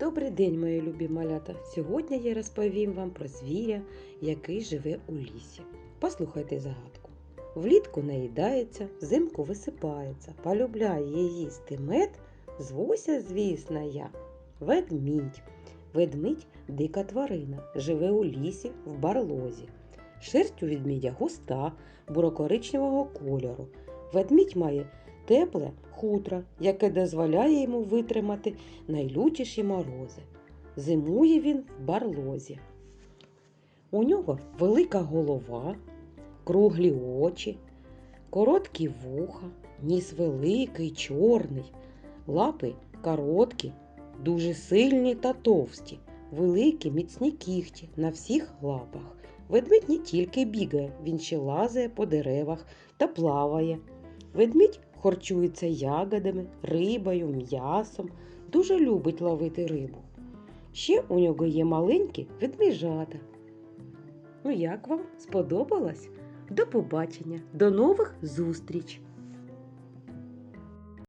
Добрий день, мої любі малята! Сьогодні я розповім вам про звіря, який живе у лісі. Послухайте загадку. Влітку наїдається, взимку висипається, полюбляє їсти мед, звуся, звісно, я. Ведмідь. Ведмідь дика тварина, живе у лісі в барлозі. Шерсть у ведмідя густа, бурокоричневого кольору. Ведмідь має тепле хутро, яке дозволяє йому витримати найлютіші морози. Зимує він в барлозі. У нього велика голова, круглі очі, короткі вуха, ніс великий, чорний, лапи короткі, дуже сильні та товсті, великі міцні кігті на всіх лапах. Ведмідь не тільки бігає, він ще лазає по деревах та плаває. Ведмідь харчується ягодами, рибою, м'ясом, дуже любить ловити рибу. Ще у нього є маленькі відміжата. Ну як вам сподобалось? До побачення, до нових зустріч!